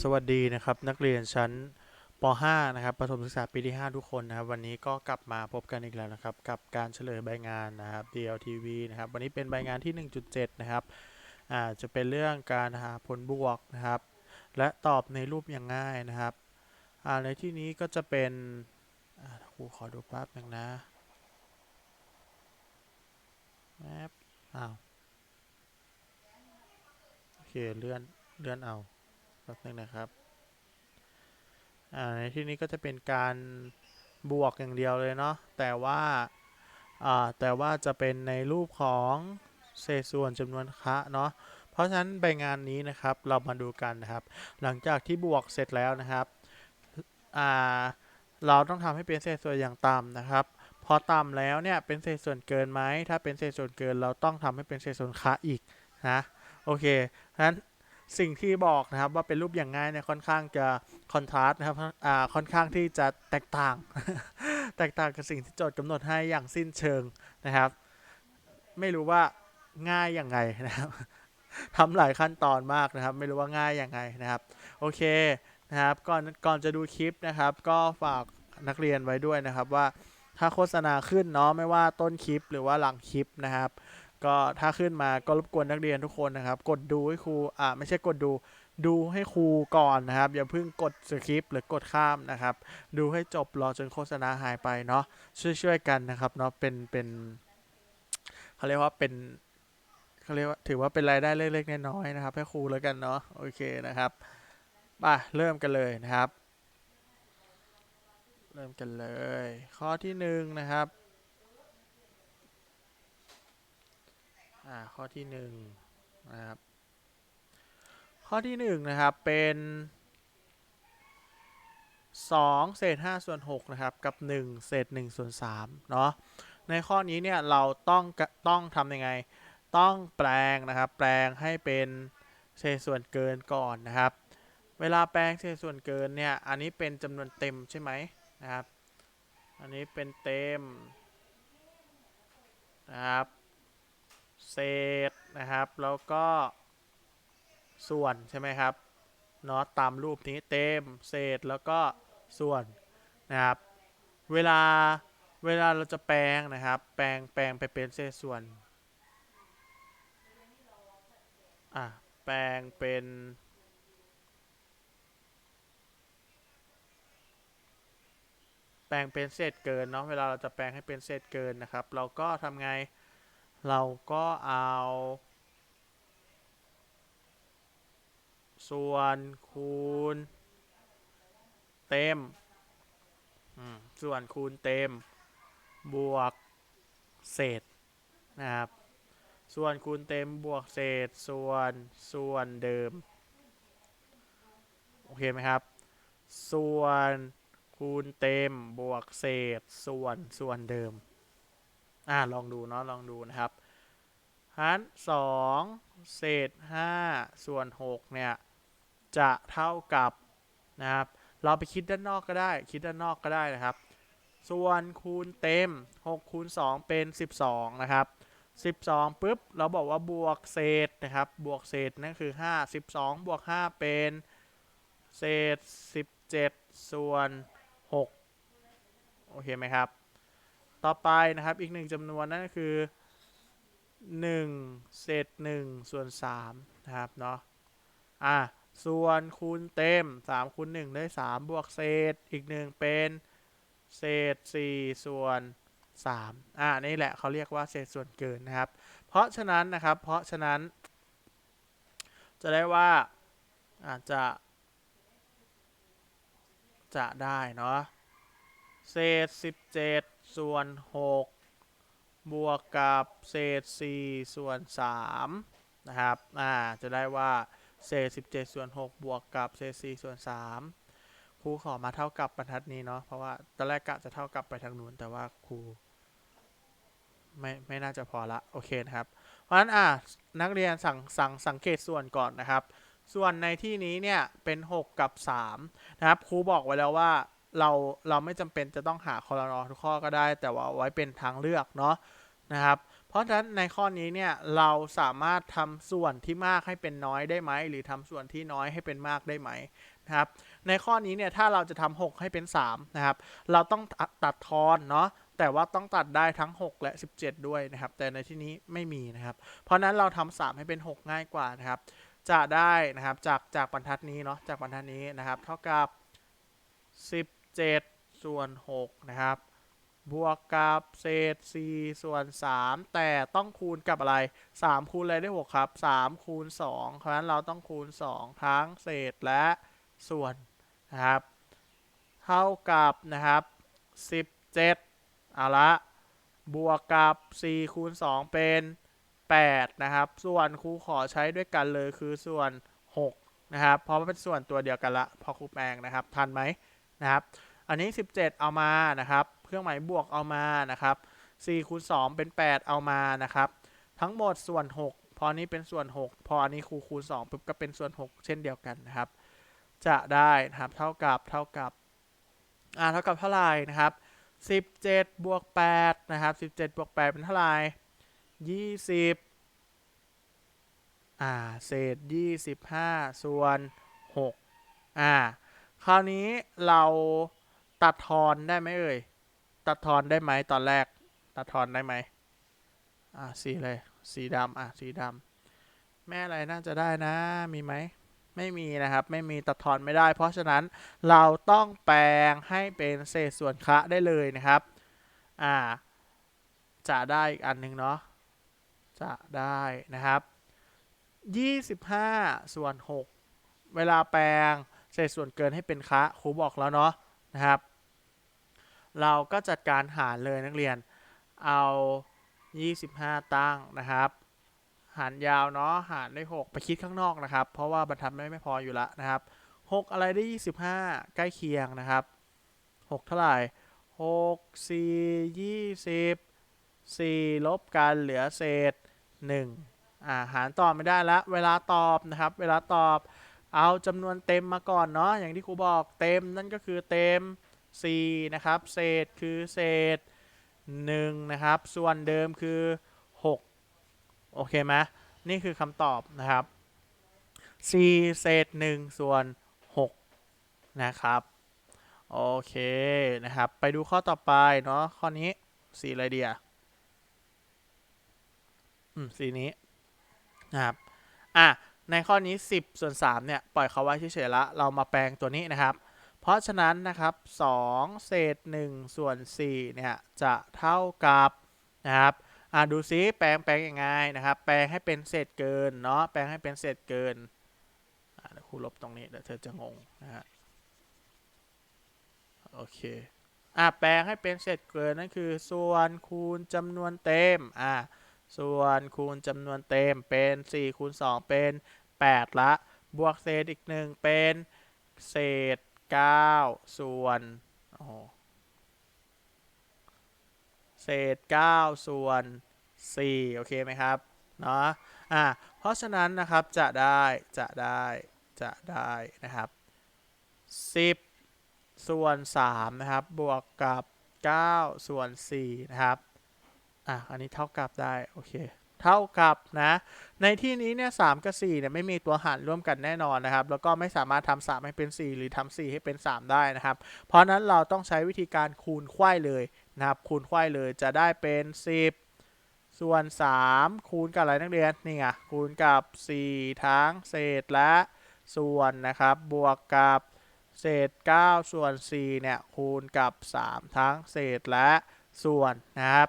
สวัสดีนะครับนักเรียนชั้นป .5 นะครับประถมศึกษาปีที่ 5 ทุกคนนะครับ วันนี้ก็กลับมาพบกันอีกแล้วนะครับ กับการเฉลยใบงานนะครับ DLTV นะครับ วันนี้เป็นใบงานที่ 1.7 นะครับอ่าจะเป็นเรื่องการหาผลบวกนะครับ และตอบในรูปอย่างง่ายนะครับอ่าในที่นี้ก็จะเป็นครูขอดูแป๊บหนึ่งนะแป๊บอ้าวโอเคเลื่อนเลื่อนเอา ป๊บนึงนะครับอ่าในที่นี้ก็จะเป็นการบวกอย่างเดียวเลยเนาะแต่ว่าอ่าแต่ว่าจะเป็นในรูปของเศษส่วนจำนวนคะเนาะเพราะฉะนั้นใบงานนี้นะครับเรามาดูกันนะครับ หลังจากที่บวกเสร็จแล้วนะครับอ่าเราต้องทำให้เป็นเศษส่วนอย่างต่ำนะครับ พอต่ำแล้วเนี่ยเป็นเศษส่วนเกินไหมถ้าเป็นเศษส่วนเกินเราต้องทำให้เป็นเศษส่วนคะอีกนะโอเคเพราะฉะนั้น สิ่งที่บอกนะครับว่าเป็นรูปอย่างง่ายเนี่ยค่อนข้างจะคอนทราสต์นะครับอ่าค่อนข้างที่จะแตกต่าง แตกต่างกับสิ่งที่โจทย์กำหนดให้อย่างสิ้นเชิงนะครับ ไม่รู้ว่าง่ายยังไงนะครับทำหลายขั้นตอนมากนะครับ ไม่รู้ว่าง่ายยังไงนะครับ โอเคนะครับก่อนก่อนจะดูคลิปนะครับ ก็ฝากนักเรียนไว้ด้วยนะครับว่าถ้าโฆษณาขึ้นเนาะไม่ว่าต้นคลิปหรือว่าหลังคลิปนะครับ ก็ถ้าขึ้นมาก็รบกวนนักเรียนทุกคนนะครับ กดดูให้ครูอ่าไม่ใช่กดดูดูให้ครูก่อนนะครับ อย่าเพิ่งกดสคริปหรือกดข้ามนะครับ ดูให้จบรอจนโฆษณาหายไปเนาะช่วยๆกันนะครับเนาะเป็นเป็นเขาเรียกว่าเป็นเขาเรียกว่าถือว่าเป็นรายได้เล็กๆน้อยๆนะครับ ให้ครูแล้วกันเนาะโอเคนะครับมาเริ่มกันเลยนะครับ เริ่มกันเลย ข้อที่หนึ่งนะครับ อ่าข้อที่หนึ่งนะครับข้อที่หนึ่งนะครับเป็นสองเศษห้าส่วนหกนะครับกับหนึ่งเศษหนึ่งส่วนสามเนาะในข้อนี้เนี่ยเราต้องต้องทำยังไง ต้องแปลงนะครับแปลงให้เป็นเศษส่วนเกินก่อนนะครับ เวลาแปลงเศษส่วนเกินเนี่ยอันนี้เป็นจำนวนเต็มใช่ไหมนะครับ อันนี้เป็นเต็มนะครับ เศษนะครับ แล้วก็ส่วนใช่ไหมครับเนาะตามรูปนี้เต็มเศษแล้วก็ส่วนนะครับ เวลาเวลาเราจะแปลงนะครับ แปลงแปลงไปเป็นเศษส่วนอะแปลงเป็นแปลงเป็นเศษเกินเนาะเวลาเราจะแปลงให้เป็นเศษเกินนะครับ เราก็ทำไง เราก็เอา ส่วนคูณ เต็ม ส่วนคูณเต็ม บวกเศษนะครับ ส่วนคูณเต็มบวกเศษ ส่วนส่วนเดิม โอเคไหมครับ ส่วนคูณเต็มบวกเศษ ส่วนส่วนเดิม อ่าลองดูเนาะลองดูนะครับหันสองเศษห้าส่วนหกเนี่ยจะเท่ากับนะครับเราไปคิดด้านนอกก็ได้ คิดด้านนอกก็ได้นะครับ ส่วนคูณเต็ม6คูณ2เป็น 12 นะครับ 12ปุ๊บเราบอกว่าบวกเศษนะครับ บวกเศษนั่นคือ 5 12 บวก 5 เป็นเศษ 17 ส่วน 6 โอเคไหมครับ ต่อไปนะครับอีกหนึ่งจำนวนนั่นก็คือ 1 เศษ 1 ส่วน3นะครับเนาะอะส่วนคูณเต็ม 3คูณ1ได้ 3 บวกเศษอีก 1 เป็นเศษ 4 ส่วน 3 อ่านี่แหละเขาเรียกว่าเศษส่วนเกินนะครับ เพราะฉะนั้นนะครับ เพราะฉะนั้น จะได้ว่าอาจจะ จะได้เนาะเศษ 17 ส่วน6บวกกับเศษ4ส่วน3นะครับอ่าจะได้ว่าเศษ17ส่วน6บวกกับเศษ4ส่วน3ครูขอมาเท่ากับบรรทัดนี้เนาะเพราะว่าตอนแรกกะจะเท่ากับไปทางนู้นแต่ว่าครูไม่ไม่น่าจะพอละโอเคนะครับ เพราะฉะนั้นอะนักเรียนสั่งสั่งสังเกตส่วนก่อนนะครับ ส่วนในที่นี้เนี่ยเป็น 6 กับ3นะครับครูบอกไว้แล้วว่า เราเราไม่จำเป็นจะต้องหาคอรนอทุกข้อก็ได้ แต่ว่าไว้เป็นทางเลือกเนาะนะครับ เพราะฉะนั้นในข้อนี้เนี่ยเราสามารถทำส่วนที่มากให้เป็นน้อยได้ไหม หรือทำส่วนที่น้อยให้เป็นมากได้ไหมนะครับ ในข้อนี้เนี่ยถ้าเราจะทำ6ให้เป็น3นะครับ เราต้องตัดทอนเนาะแต่ว่าต้องตัดได้ทั้ง 6 และ 17 ด้วยนะครับ แต่ในที่นี้ไม่มีนะครับ เพราะนั้นเราทำ3ให้เป็น 6 ง่ายกว่านะครับ จะได้นะครับจากจากบรรทัดนี้เนาะจากบรรทัดนี้นะครับ เท่ากับ 7 ส่วน 6 นะครับ บวกกับเศษ 4 ส่วน 3 แต่ต้องคูณกับอะไร 3 คูณอะไรได้ 6 ครับ 3 คูณ 2 เพราะฉะนั้นเราต้องคูณ 2 ทั้งเศษและส่วนนะครับ เท่ากับนะครับ 17 เอาละ บวกกับ 4 คูณ 2 เป็น 8 นะครับ ส่วนครูขอใช้ด้วยกันเลยคือส่วน 6 นะครับ เพราะมันเป็นส่วนตัวเดียวกันละ พอครูแปลงนะครับ ทันไหมนะครับ อันนี้ 17 เอามานะครับ เครื่องหมายบวกเอามานะครับ4คูณ2เป็น 8 เอามานะครับ ทั้งหมดส่วน 6 พอนี้เป็นส่วน 6 พออันนี้คูณคูณ2ปุ๊บก็เป็นส่วน 6 เช่นเดียวกันนะครับ จะได้นะครับเท่ากับเท่ากับอ่าเท่ากับเท่าไหร่นะครับ17บวก8นะครับ17บวก8เป็นเท่าไหร่20อ่าเศษ 25 ส่วน6อ่าคราวนี้เรา ตัดทอนได้ไหมเอ่ย ตัดทอนได้ไหมตอนแรก ตัดทอนได้ไหมอ่าสีเลย สีดำอะ สีดำแม่อะไรน่าจะได้นะ มีไหม ไม่มีนะครับ ไม่มีตัดทอนไม่ได้ เพราะฉะนั้นเราต้องแปลงให้เป็นเศษส่วนคะได้เลยนะครับ อ่า จะได้อีกอันหนึ่งเนาะ จะได้นะครับ 25 ส่วน 6 เวลาแปลงเศษส่วนเกินให้เป็นคะครูบอกแล้วเนาะนะครับ เราก็จัดการหารเลยนักเรียน เอา 25 ตั้งนะครับ หารยาวเนาะ หารได้6ไปคิดข้างนอกนะครับ เพราะว่าบรรทัดไม่ไม่พออยู่ละนะครับ 6 อะไรได้ 25 ใกล้เคียงนะครับ 6 เท่าไหร่ 6 4 20 4 ลบกันเหลือเศษ 1 อ่า หารต่อไม่ได้ละ เวลาตอบนะครับ เวลาตอบ เอาจำนวนเต็มมาก่อนเนาะ อย่างที่ครูบอกเต็มนั่นก็คือเต็ม 4 นะครับ เศษคือเศษ 1 นะครับ ส่วนเดิมคือ 6 โอเคไหมนี่คือคำตอบนะครับ 4 เศษ 1 ส่วน 6 นะครับ โอเคนะครับ ไปดูข้อต่อไปเนาะข้อนี้สีอะไรเดียอืมสีนี้นะครับ อะ ในข้อนี้ 10 ส่วน 3 เนี่ย ปล่อยเขาไว้เฉยๆละ เรามาแปลงตัวนี้นะครับ ราะฉะนั้นนะครับ2เศษ1ส่วน4เนี่ยจะเท่ากับนะครับอะดูซิแปลงแปลงยังไงนะครับ แปลงให้เป็นเศษเกินเนาะแปลงให้เป็นเศษเกินอะเดี๋ยวครูลบตรงนี้เดี๋ยวเธอจะงงนะฮะโอเคอะแปลงให้เป็นเศษเกินนั่นคือส่วนคูณจำนวนเต็มอะส่วนคูณจำนวนเต็มเป็น4คูณ2เป็น 8 ละ บวกเศษอีกหนึ่งเป็นเศษ 9ส่วนโอ้โหเศษ9ส่วน4โอเคไหมครับเนาะอะเพราะฉะนั้นนะครับจะได้จะได้จะได้นะครับ10ส่วน3นะครับบวกกับ9ส่วน4นะครับอะอันนี้เท่ากับได้ โอเค เท่ากับนะในที่นี้เนี่ยสกับ4เนี่ยไม่มีตัวหารร่วมกันแน่นอนนะครับ แล้วก็ไม่สามารถทำ3ให้เป็น 4 หรือทำ4ให้เป็น 3 ได้นะครับ เพราะนั้นเราต้องใช้วิธีการคูณไขว้เลยนะครับ คูณไขว้เลยจะได้เป็น 10 ส่วน 3 คูณกับอะไรนักเรียนนี่ไงคูณกับ 4 ทั้งเศษและส่วนนะครับ บวกกับเศษ 9 ส่วน4เนี่ยคูณกับ 3 ทั้งเศษและส่วนนะครับ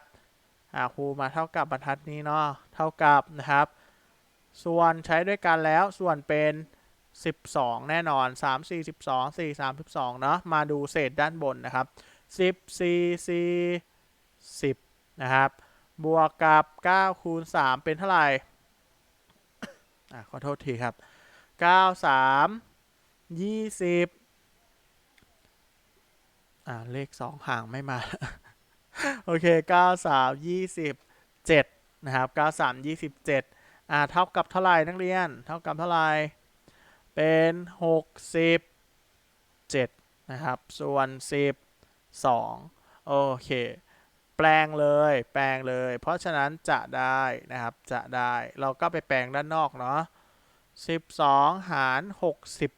อ่าครูมาเท่ากับบรรทัดนี้เนาะเท่ากับนะครับ ส่วนใช้ด้วยกันแล้วส่วนเป็น 12 แน่นอน 3 4 12 4 32เนาะมาดูเศษด้านบนนะครับ 10 4 4 10 นะครับ บวกกับ 9 คูณ 3 เป็นเท่าไหร่อ่าขอโทษทีครับ 9 3 20อ่าเลข 2 ห่างไม่มา โอเค 9 3 27 นะครับ 9 3 27 อ่า เท่ากับเท่าไหร่นักเรียน เท่ากับเท่าไหร่ เป็น 67 นะครับ ส่วน 12 โอเค แปลงเลย แปลงเลย เพราะฉะนั้นจะได้นะครับ จะได้ เราก็ไปแปลงด้านนอกเนาะ 12 หาร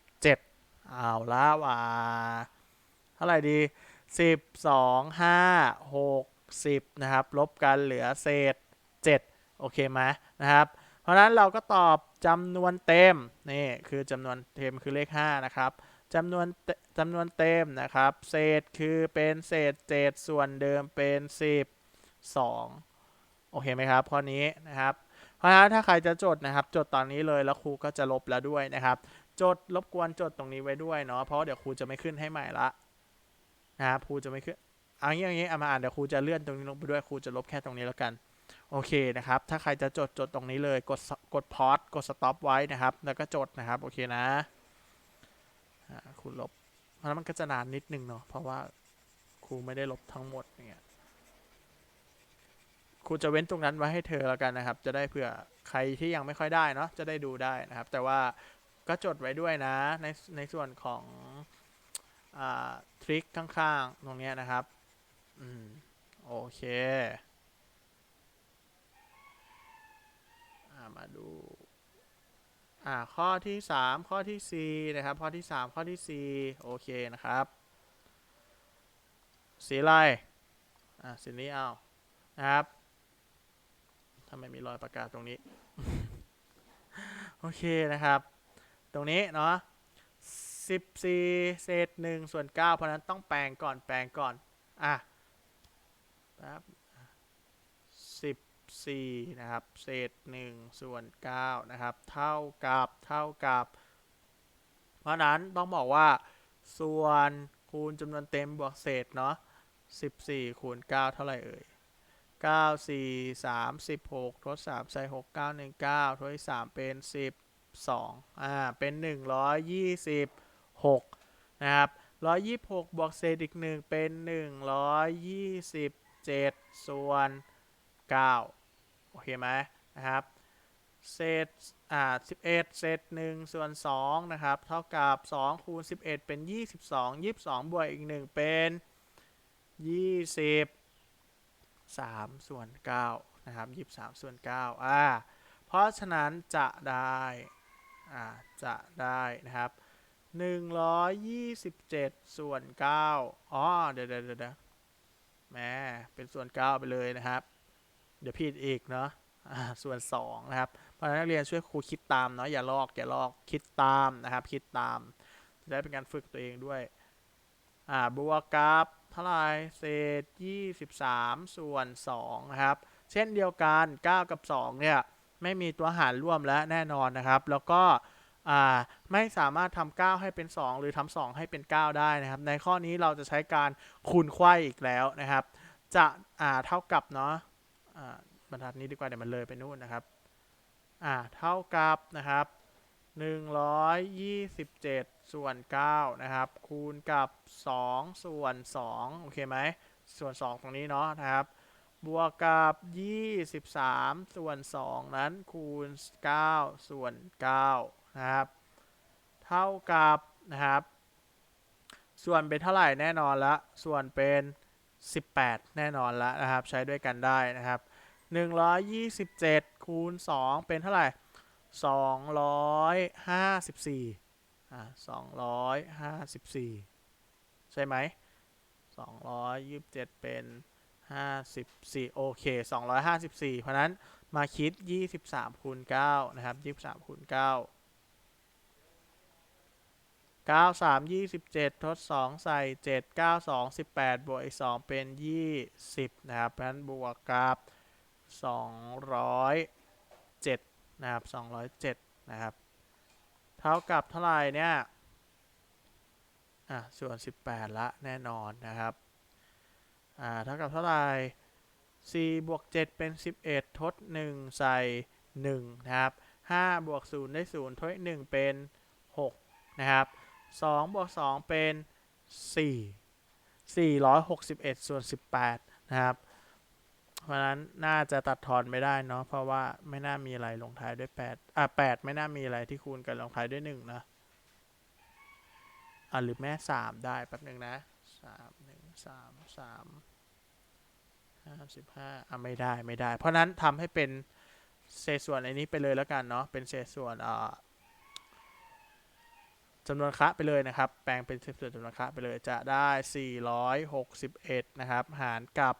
67 เอาละว่า เท่าไหร่ดี 12 5 60นะครับลบกันเหลือเศษ 7 โอเคไหมนะครับ เพราะนั้นเราก็ตอบจำนวนเต็มนี่คือจำนวนเต็มคือเลข 5 นะครับจำนวนจำนวนเต็มนะครับ เศษคือเป็นเศษ 7 ส่วนเดิมเป็น12โอเคไหมครับข้อนี้นะครับ เพราะฉะนั้นถ้าใครจะจดนะครับ จดตอนนี้เลยแล้วครูก็จะลบแล้วด้วยนะครับ จดรบกวนจดตรงนี้ไว้ด้วยเนาะเพราะเดี๋ยวครูจะไม่ขึ้นให้ใหม่ละ นะครับครูจะไม่ขึ้นเอางี้เอางี้เอามาอ่านเดี๋ยวครูจะเลื่อนตรงนี้ลงไปด้วยครูจะลบแค่ตรงนี้แล้วกันโอเคนะครับ ถ้าใครจะจดจดตรงนี้เลย กดกดพอสกดสต็อปไว้นะครับ แล้วก็จดนะครับ โอเคนะครูลบเพราะนั้นมันก็จะนานนิดนึงเนาะ เพราะว่าครูไม่ได้ลบทั้งหมดอย่างเงี้ย ครูจะเว้นตรงนั้นไว้ให้เธอแล้วกันนะครับ จะได้เผื่อใครที่ยังไม่ค่อยได้เนาะ จะได้ดูได้นะครับ แต่ว่าก็จดไว้ด้วยนะ ในในส่วนของ ทริคข้างๆ ตรงนี้นะครับ อืม โอเคมาดูอ่าข้อที่สามข้อที่สี่นะครับ ข้อที่สามข้อที่สี่โอเคนะครับ สีอะไรอ่าสีนี้เอานะครับทำไมมีรอยประกาศตรงนี้ โอเคนะครับ ตรงนี้เนาะ สิบสี่เศษหนึ่งส่วนเก้าเพราะนั้นต้องแปลงก่อนแปลงก่อน อะครับสิบ4นะครับ เศษ 1 ส่วน 9 นะครับ เท่ากับเท่ากับ เพราะนั้นต้องบอกว่า ส่วนคูณจำนวนเต็มบวกเศษเนาะ14 คูณ 9 เท่าไหร่เอ่ย9 4 3 16 ทด 3 ใส่ 6 9 1 9 ทด3เป็น12อ่า เป็น 6 นะครับ 126 บวกเศษอีก 1 เป็น 127 ส่วน 9 โอเคไหมนะครับ เศษอ่า11 เศษ 1 ส่วน 2 นะครับ เท่ากับ 2 คูณ 11 เป็น 22 22 บวกอีก 1 เป็น 20 3 ส่วน 9 นะครับ 23 ส่วน 9 อ่า เพราะฉะนั้นจะได้ อ่า จะได้นะครับ 127ส่วน9อ๋อ เดี๋ยวเดี๋ยวเดี๋ยวแหมเป็นส่วน9ไปเลยนะครับ เดี๋ยวผิดอีกเนาะส่วน2นะครับ เพราะนักเรียนช่วยครูคิดตามเนาะอย่าลอกอย่าลอกคิดตามนะครับ คิดตาม จะได้เป็นการฝึกตัวเองด้วย อ่าบวกกับเท่าไรเศษ23ส่วน2นะครับ เช่นเดียวกัน9กับ2เนี่ยไม่มีตัวหารร่วมแล้วแน่นอนนะครับ แล้วก็ อ่าไม่สามารถทำ9ให้เป็น 2 หรือทำ2ให้เป็น 9 ได้นะครับ ในข้อนี้เราจะใช้การคูณไขว้อีกแล้วนะครับ จะอ่าเท่ากับเนาะอ่าบรรทัดนี้ดีกว่าเดี๋ยวมันเลยไปนู่นนะครับอ่าเท่ากับนะครับ127 ส่วน 9 นะครับ คูณกับ 2 ส่วน 2 โอเคไหม ส่วน 2 ตรงนี้เนาะนะครับ บวกกับ 23 ส่วน 2 นั้นคูณ 9 ส่วน 9 นะครับ เท่ากับนะครับ ส่วนเป็นเท่าไหร่แน่นอนละ ส่วนเป็น 18 แน่นอนละนะครับ ใช้ด้วยกันได้นะครับ 127 คูณ 2 เป็นเท่าไหร่ 254อ่า254 ใช่ไหม227 เป็น 54 โอเค 254 เพราะนั้นมาคิด 23คูณ9นะครับ 23คูณ9 9 3 27ทด2ใส่7 9 2 18บวกอีก2เป็น20นะครับเพราะฉะนั้นบวกกับ207นะครับ207นะครับ เท่ากับเท่าไหร่เนี่ย อะ ส่วน18ละแน่นอนนะครับ อ่า เท่ากับเท่าไหร่4บวก7เป็น11ทด1ใส่1นะครับ5บวก0ได้0ทด1เป็น6นะครับ 2บวก2เป็น 4 461 ส่วน 18 นะครับ เพราะนั้นน่าจะตัดทอนไม่ได้เนาะเพราะว่าไม่น่ามีอะไรลงท้ายด้วย 8 อะ 8 ไม่น่ามีอะไรที่คูณกันลงท้ายด้วย 1 นะอะหรือแม่ 3 ได้แป๊บหนึ่งนะ3 1 3 3ห้าสิบห้าอะไม่ได้ไม่ได้ เพราะฉะนั้นทำให้เป็นเศษส่วนอันนี้ไปเลยแล้วกันเนาะเป็นเศษส่วนอ่า จำนวนคะไปเลยนะครับ แปลงเป็นเศษส่วนจำนวนคะไปเลยจะได้ 461 นะครับ หารกับ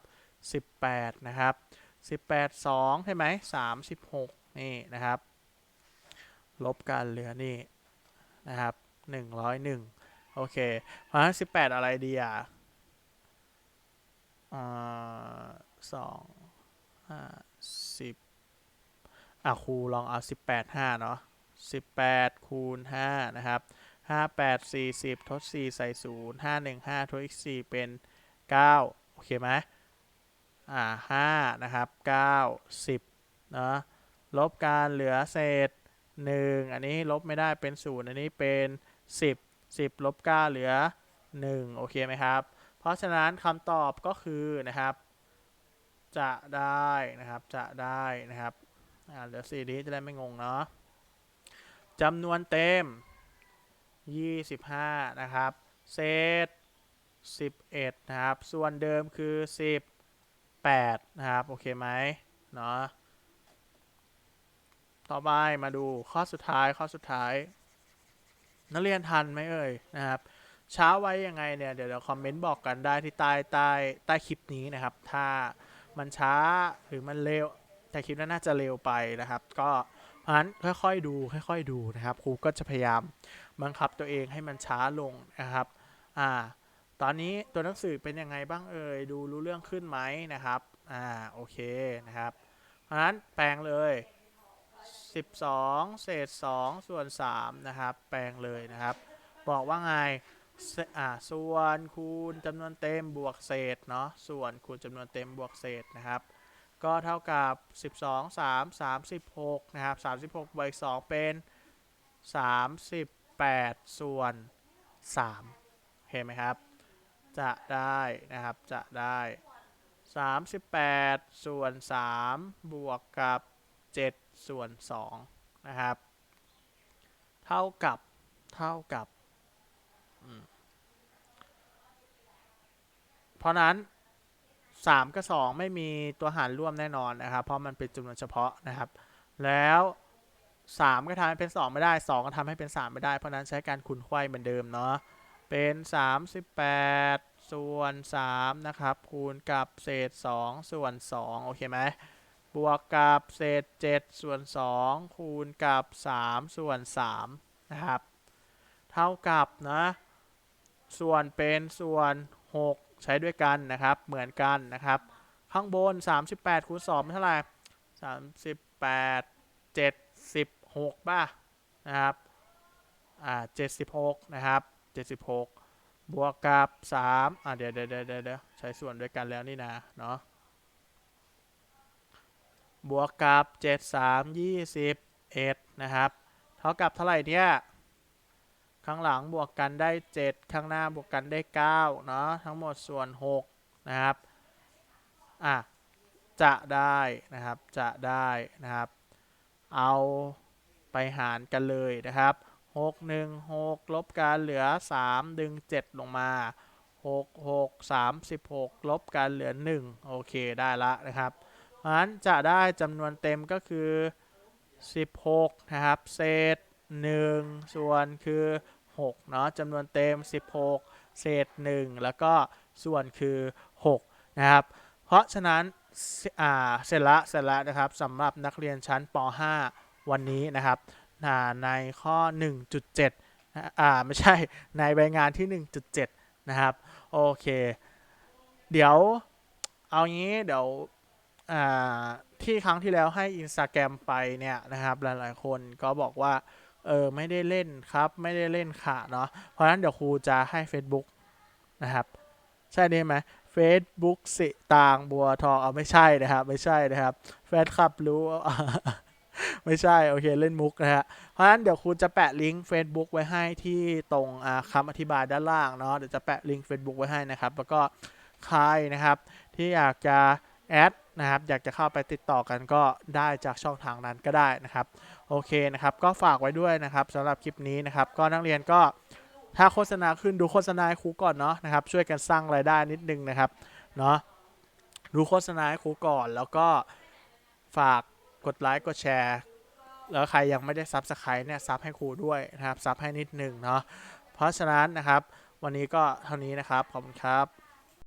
18 นะครับ 18 2 ใช่ไหม 36 นี่นะครับ ลบกันเหลือนี่นะครับ 101 โอเค เพราะฉะนั้น 18 อะไรดีอะอ่าสองห้าสิบอะครูลองเอา18 5เนาะ18คูณ5นะครับ 5 8 40ทด4ใส่0 5 1 5ทดอีก4เป็น9โอเคไหมอ่า5นะครับ9 10เนะลบกันเหลือเศษ1อันนี้ลบไม่ได้เป็น0อันนี้เป็น10 10ลบ9เหลือ1โอเคไหมครับ เพราะฉะนั้นคำตอบก็คือนะครับ จะได้นะครับจะได้นะครับอ่าเหลือสี่นี้จะได้ไม่งงเนาะจำนวนเต็ม 25 นะครับ เศษ 11 นะครับ ส่วนเดิมคือ 18 นะครับ โอเคไหมเนาะต่อไปมาดูข้อสุดท้ายข้อสุดท้าย นักเรียนทันไหมเอ่ยนะครับ ช้าไว้ยังไงเนี่ยเดี๋ยวเดี๋ยวคอมเมนต์บอกกันได้ที่ใต้ใต้ใต้คลิปนี้นะครับ ถ้ามันช้าหรือมันเร็ว แต่คลิปนั้นน่าจะเร็วไปนะครับ ก็เพราะฉะนั้นค่อยๆดูค่อย ๆ ดูนะครับครูก็จะพยายาม บังคับตัวเองให้มันช้าลงนะครับอ่าตอนนี้ตัวหนังสือเป็นยังไงบ้างเอ่ยดูรู้เรื่องขึ้นไหมนะครับอ่าโอเคนะครับเพราะนั้นแปลงเลย 12 เศษ 2 ส่วน 3 นะครับ แปลงเลยนะครับ บอกว่าไงอ่าส่วนคูณจำนวนเต็มบวกเศษเนาะส่วนคูณจำนวนเต็มบวกเศษนะครับ ก็เท่ากับ 12 3 36 นะครับ 36บวก2เป็น 8 ส่วน 3 เห็นไหมครับ จะได้นะครับ จะได้ 38 ส่วน 3 บวกกับ 7 ส่วน 2 นะครับ เท่ากับ เท่ากับ เพราะนั้น 3 กับ 2 ไม่มีตัวหารร่วมแน่นอนนะครับ เพราะมันเป็นจำนวนเฉพาะนะครับ แล้ว 3ก็ทำให้เป็น2ไม่ได้2ก็ทำให้เป็น3ไม่ได้เพราะนั้นใช้การคูณไขว้เหมือนเดิมเนาะเป็น38ส่วน3นะครับคูณกับเศษ2ส่วน2โอเคไหมบวกกับเศษ7ส่วน2คูณกับ3ส่วน3นะครับเท่ากับนะส่วนเป็นส่วน6ใช้ด้วยกันนะครับเหมือนกันนะครับข้างบน 38คูณ2เป็นเท่าไหร่38 76ป่ะนะครับอ่า76 นะครับ 76 บวกกับ 3 อ่าเดี๋ยวเดี๋ยวเดี๋ยวเดี๋ยวใช้ส่วนด้วยกันแล้วนี่นะเนาะบวกกับ 7 3 21 นะครับ เท่ากับเท่าไหร่เนี่ยข้างหลังบวกกันได้ 7 ข้างหน้าบวกกันได้9เนาะทั้งหมดส่วน 6 นะครับอะจะได้นะครับจะได้นะครับ เอา ไปหารกันเลยนะครับ 6 1 6 ลบกันเหลือ 3 ดึง 7 ลงมา 6 6 36 ลบกันเหลือ 1 โอเคได้ละนะครับเพราะฉะนั้นจะได้จำนวนเต็มก็คือ 16 นะครับ เศษ 1 ส่วนคือ 6 เนาะจำนวนเต็ม 16 เศษ 1 แล้วก็ส่วนคือ 6 นะครับ เพราะฉะนั้นเสร็จละเสร็จละนะครับสำหรับนักเรียนชั้นป .5 วันนี้นะครับในข้อ 1.7อ่าไม่ใช่ในใบงานที่ 1.7 นะครับโอเค เดี๋ยวเอางี้เดี๋ยวอ่าที่ครั้งที่แล้วให้ Instagram ไปเนี่ยนะครับ หลายๆคนก็บอกว่า เออ ไม่ได้เล่นครับ ไม่ได้เล่นค่ะเนาะเพราะฉะนั้นเดี๋ยวครูจะให้ Facebook นะครับ ใช่ได้ไหม Facebook สิตางบัวทองเอาไม่ใช่นะครับ ไม่ใช่นะครับ แฟนคลับรู้ ไม่ใช่ โอเค เล่นมุกนะฮะ เพราะฉะนั้นเดี๋ยวครูจะแปะลิงก์ Facebook ไว้ให้ที่ตรงอ่าคำอธิบายด้านล่างเนาะเดี๋ยวจะแปะลิงก์ Facebook ไว้ให้นะครับ แล้วก็ใครนะครับที่อยากจะแอดนะครับ อยากจะเข้าไปติดต่อกันก็ได้จากช่องทางนั้นก็ได้นะครับ โอเคนะครับ ก็ฝากไว้ด้วยนะครับสำหรับคลิปนี้นะครับ ก็นักเรียนก็ถ้าโฆษณาขึ้นดูโฆษณาให้ครูก่อนเนาะนะครับ ช่วยกันสร้างรายได้นิดนึงนะครับเนาะดูโฆษณาให้ครูก่อนแล้วก็ฝาก กดไลค์กดแชร์แล้วใครยังไม่ได้ซับสไครต์เนี่ยซับให้ครูด้วยนะครับซับให้นิดหนึ่งเนาะเพราะฉะนั้นนะครับ วันนี้ก็เท่านี้นะครับ ขอบคุณครับ